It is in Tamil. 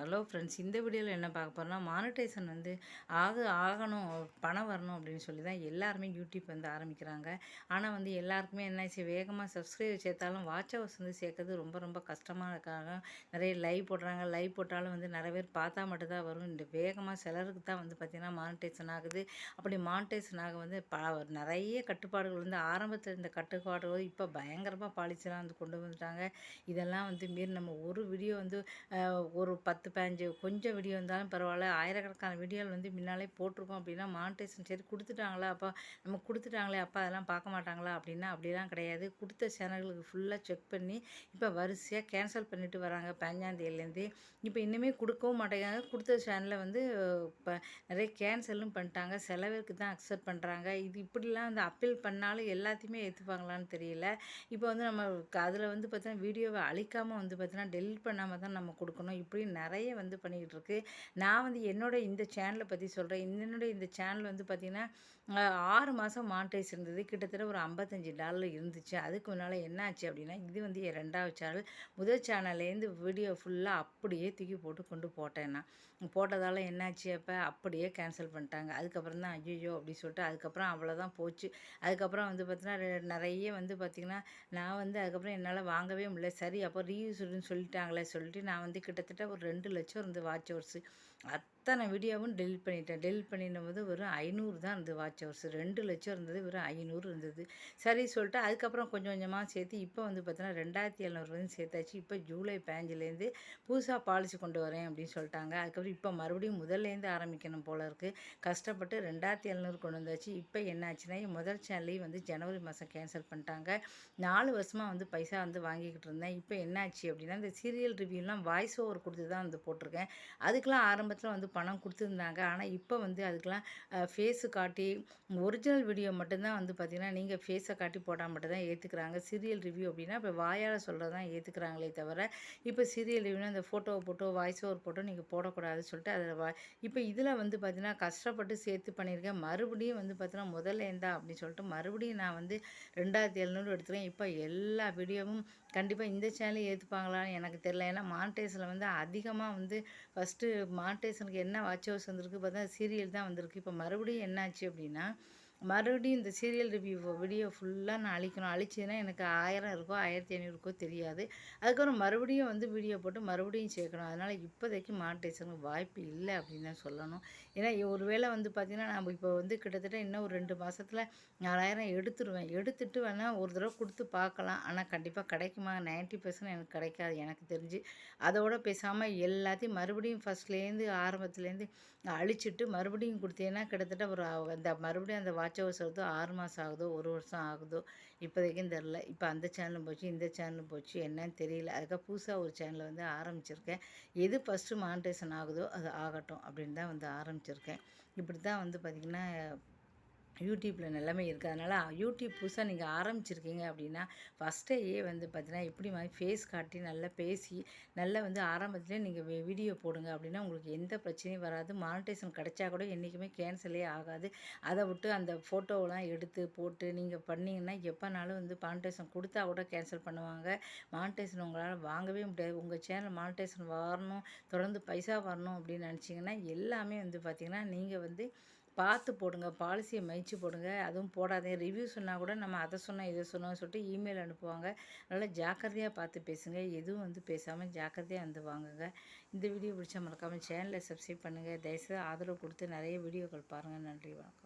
ஹலோ ஃப்ரெண்ட்ஸ் இந்த வீடியோவில் என்ன பார்க்க போகிறோம்னா மானிட்டைசன் வந்து ஆக ஆகணும் பணம் வரணும் அப்படின்னு சொல்லி தான் எல்லாருமே யூடியூப் வந்து ஆரம்பிக்கிறாங்க. ஆனால் வந்து எல்லாருக்குமே என்னாச்சு வேகமாக சப்ஸ்கிரைப் சேர்த்தாலும் வாட்ச் ஹவர்ஸ் வந்து சேர்க்கறது ரொம்ப ரொம்ப கஷ்டமாக இருக்காங்க. நிறைய லைவ் போடுறாங்க. லைவ் போட்டாலும் வந்து நிறைய பேர் பார்த்தா மட்டும்தான் வரும். இந்த வேகமாக சிலருக்கு தான் வந்து பார்த்திங்கன்னா மானிட்டைசன் ஆகுது. அப்படி மானிட்டைசன் ஆக வந்து ப நிறைய கட்டுப்பாடுகள் வந்து ஆரம்பத்தில் இந்த கட்டுப்பாடுகள் இப்போ பயங்கரமாக பாலிசிலாம் வந்து கொண்டு வந்துட்டாங்க. இதெல்லாம் வந்து மீறி நம்ம ஒரு வீடியோ வந்து ஒரு பத்து பதினஞ்சு கொஞ்சம் வீடியோ இருந்தாலும் பரவாயில்ல. ஆயிரக்கணக்கான வீடியோவில் வந்து முன்னாலே போட்டிருக்கோம் அப்படின்னா மானிட்டேஷன் சரி கொடுத்துட்டாங்களா? அப்போ நம்ம கொடுத்துட்டாங்களே அப்போ அதெல்லாம் பார்க்க மாட்டாங்களா? அப்படின்னா அப்படிலாம் கிடையாது. கொடுத்த சேனல்களுக்கு ஃபுல்லாக செக் பண்ணி இப்போ வரிசையாக கேன்சல் பண்ணிட்டு வராங்க பதினஞ்சாந்தேதியிலேருந்து இப்போ இன்னுமே கொடுக்கவும் மாட்டேங்கிறாங்க. கொடுத்த சேனலில் வந்து இப்போ நிறைய கேன்சலும் பண்ணிட்டாங்க. சில பேருக்கு தான் அக்செப்ட் பண்ணுறாங்க இது இப்படிலாம் வந்து அப்பீல் பண்ணாலும் எல்லாத்தையுமே ஏற்றுப்பாங்களான்னு தெரியல. இப்போ வந்து நம்ம அதில் வந்து பார்த்தீங்கன்னா வீடியோவை அழிக்காமல் வந்து பார்த்தீங்கன்னா டெலிட் பண்ணாமல் தான் நம்ம கொடுக்கணும். இப்படி நிறைய நிறைய வந்து பண்ணிக்கிட்டு இருக்கு நான் வந்து என்னோட இந்த சேனலை பற்றி சொல்கிறேன் என்னோட இந்த சேனல் வந்து பார்த்திங்கன்னா ஆறு மாதம் மானிட்டைஸ் இருந்தது. கிட்டத்தட்ட ஒரு ஐம்பத்தஞ்சு டாலர் இருந்துச்சு. அதுக்கு முன்னால் என்னாச்சு அப்படின்னா இது வந்து என் ரெண்டாவது சேனல் முதல் சேனல்லேருந்து வீடியோ ஃபுல்லாக அப்படியே தூக்கி போட்டு கொண்டு போட்டேன் நான். போட்டதால் என்னாச்சு அப்போ? அப்படியே கேன்சல் பண்ணிட்டாங்க. அதுக்கப்புறம் தான் ஐயோ அப்படி சொல்லிட்டு அதுக்கப்புறம் அவ்வளோதான் போச்சு. அதுக்கப்புறம் வந்து பார்த்தீங்கன்னா நிறைய வந்து பார்த்திங்கன்னா நான் வந்து அதுக்கப்புறம் என்னால் வாங்கவே முடியல. சரி அப்போ ரீயூஸ்டுன்னு சொல்லிட்டாங்களே சொல்லிட்டு நான் வந்து கிட்டத்தட்ட ஒரு ரெண்டு லட்சம் இருந்து வாட்ச் ஹவர்ஸு அத்தனை வீடியோவும் டெலிட் பண்ணிட்டேன். டெலிட் பண்ணிடும் போது வெறும் ஐநூறு தான் இருந்தது வாட்ச் ஹவர்ஸ் ரெண்டு லட்சம் இருந்தது வெறும் ஐநூறு இருந்தது. சரி சொல்லிட்டு அதுக்கப்புறம் கொஞ்சம் கொஞ்சமாக சேர்த்து இப்போ வந்து பார்த்தீங்கன்னா ரெண்டாயிரத்தி எழுநூறு வந்து சேர்த்தாச்சு. இப்போ ஜூலை பேஞ்சிலேருந்து புதுசாக பாலிசி கொண்டு வரேன் அப்படின்னு சொல்லிட்டாங்க. அதுக்கப்புறம் இப்போ மறுபடியும் முதல்லேருந்து ஆரம்பிக்கணும் போல இருக்குது கஷ்டப்பட்டு ரெண்டாயிரத்தி எழுநூறு கொண்டு வந்தாச்சு. இப்போ என்னாச்சுன்னா முதல் சேனலையும் வந்து ஜனவரி மாதம் கேன்சல் பண்ணிட்டாங்க. நாலு வருஷமாக வந்து பைசா வந்து வாங்கிக்கிட்டு இருந்தேன். இப்போ என்னாச்சு அப்படின்னா இந்த சீரியல் ரிவ்யூலாம் வாய்ஸ் ஓவர் கொடுத்து தான் வந்து போட்டிருக்கேன். அதுக்கெலாம் ஆரம்பத்தில் வந்து பணம் கொடுத்துருந்தாங்க. ஆனால் இப்போ வந்து அதுக்கெலாம் ஃபேஸு காட்டி ஒரிஜினல் வீடியோ மட்டும்தான் வந்து பார்த்திங்கன்னா நீங்கள் ஃபேஸை காட்டி போட்டால் மட்டும்தான் ஏற்றுக்கிறாங்க சீரியல் ரிவ்யூ அப்படின்னா இப்போ வாயால் சொல்கிறது தான் ஏற்றுக்கிறாங்களே தவிர இப்போ சீரியல் ரிவ்யூனா அந்த ஃபோட்டோவை போட்டோ வாய்ஸ் ஓவர் போட்டோ நீங்கள் போடக்கூடாதுன்னு சொல்லிட்டு அதில் வா இப்போ இதில் வந்து பார்த்திங்கன்னா கஷ்டப்பட்டு சேர்த்து பண்ணியிருக்கேன் மறுபடியும் வந்து பார்த்தீங்கன்னா முதல்ல இருந்தா அப்படின்னு சொல்லிட்டு மறுபடியும் நான் வந்து ரெண்டாயிரத்தி எழுநூறு எடுத்துக்கிறேன் இப்போ எல்லா வீடியோவும் கண்டிப்பாக இந்த சேனலையும் ஏற்றுப்பாங்களான்னு எனக்கு தெரியல. ஏன்னா மான்டேஸில் வந்து அதிகமாக வந்து ஃபஸ்ட்டு மானிட்டைசனுக்கு என்ன வாட்ச் ஹவுஸ் வந்திருக்கு பார்த்தா சீரியல் தான் வந்திருக்கு. இப்போ மறுபடியும் என்னாச்சு அப்படின்னா மறுபடியும் இந்த சீரியல் ரிவ்யூ வீடியோ ஃபுல்லாக நான் அழிக்கணும். அழிச்சேன்னா எனக்கு ஆயிரம் இருக்கோ ஆயிரத்தி ஐநூறுக்கோ தெரியாது. அதுக்கப்புறம் மறுபடியும் வந்து வீடியோ போட்டு மறுபடியும் சேர்க்கணும். அதனால் இப்போதைக்கு மானிட்டைசனுக்கு வாய்ப்பு இல்லை அப்படின்னு தான் சொல்லணும். ஏன்னா ஒரு வேளை வந்து பார்த்திங்கன்னா நம்ம இப்போ வந்து கிட்டத்தட்ட இன்னும் ஒரு ரெண்டு மாதத்தில் நாலாயிரம் எடுத்துருவேன். எடுத்துட்டு வேணால் ஒரு தடவை கொடுத்து பார்க்கலாம். ஆனால் கண்டிப்பாக கிடைக்குமா? நைன்ட்டி பர்சன்ட் எனக்கு கிடைக்காது எனக்கு தெரிஞ்சு. அதோட பேசாமல் எல்லாத்தையும் மறுபடியும் ஃபஸ்ட்லேருந்து ஆரம்பத்துலேருந்து அழிச்சிட்டு மறுபடியும் கொடுத்தேன்னா கிட்டத்தட்ட ஒரு அந்த மறுபடியும் அந்த வாட்ச் ஹவர்ஸ் வருதோ ஆறு மாதம் ஆகுதோ ஒரு வருஷம் ஆகுதோ இப்போதைக்கும் தெரில இப்போ அந்த சேனலும் போச்சு இந்த சேனலும் போச்சு என்னன்னு தெரியல. அதுக்காக புதுசாக ஒரு சேனலை வந்து ஆரம்பிச்சிருக்கேன். எது ஃபஸ்ட்டு மானிட்டேஷன் ஆகுதோ அது ஆகட்டும் அப்படின்னு தான் வந்து ஆரம்பிச்சிருக்கேன். இப்படி தான் வந்து பார்த்திங்கன்னா யூடியூப்பில் நிலைமை இருக்குது அதனால் யூடியூப் புதுசாக நீங்கள் ஆரம்பிச்சிருக்கீங்க அப்படின்னா ஃபஸ்ட்டேயே வந்து பார்த்தீங்கன்னா எப்படி மாதிரி ஃபேஸ் காட்டி நல்லா பேசி நல்லா வந்து ஆரம்பத்துலேயே நீங்கள் வீடியோ போடுங்க அப்படின்னா உங்களுக்கு எந்த பிரச்சனையும் வராது. மானிட்டேஷன் கிடைச்சா கூட என்றைக்குமே கேன்சலே ஆகாது. அதை விட்டு அந்த ஃபோட்டோவெலாம் எடுத்து போட்டு நீங்கள் பண்ணிங்கன்னா எப்போனாலும் வந்து மானிட்டேஷன் கொடுத்தா கூட கேன்சல் பண்ணுவாங்க. மானிட்டேஷன் உங்களால் வாங்கவே முடியாது. உங்கள் சேனல் மானிட்டேஷன் வரணும் தொடர்ந்து பைசா வரணும் அப்படின்னு நினச்சிங்கன்னா எல்லாமே வந்து பார்த்திங்கன்னா நீங்கள் வந்து பார்த்து போடுங்க பாலிசியை மதித்து போடுங்க அதுவும் போடாதே ரிவ்யூ சொன்னால் கூட நம்ம அதை சொன்னால் இதை சொன்னோம் சொல்லிட்டு இமெயில் அனுப்புவாங்க. அதனால் ஜாக்கிரதையாக பார்த்து பேசுங்க. எதுவும் வந்து பேசாமல் ஜாக்கிரதையாக வந்து வாங்குங்க. இந்த வீடியோ பிடிச்சா மறக்காமல் சேனலை சப்ஸ்கிரைப் பண்ணுங்கள் தயவுசெய்து ஆதரவு கொடுத்து நிறைய வீடியோக்கள் பாருங்கள் நன்றி வணக்கம்.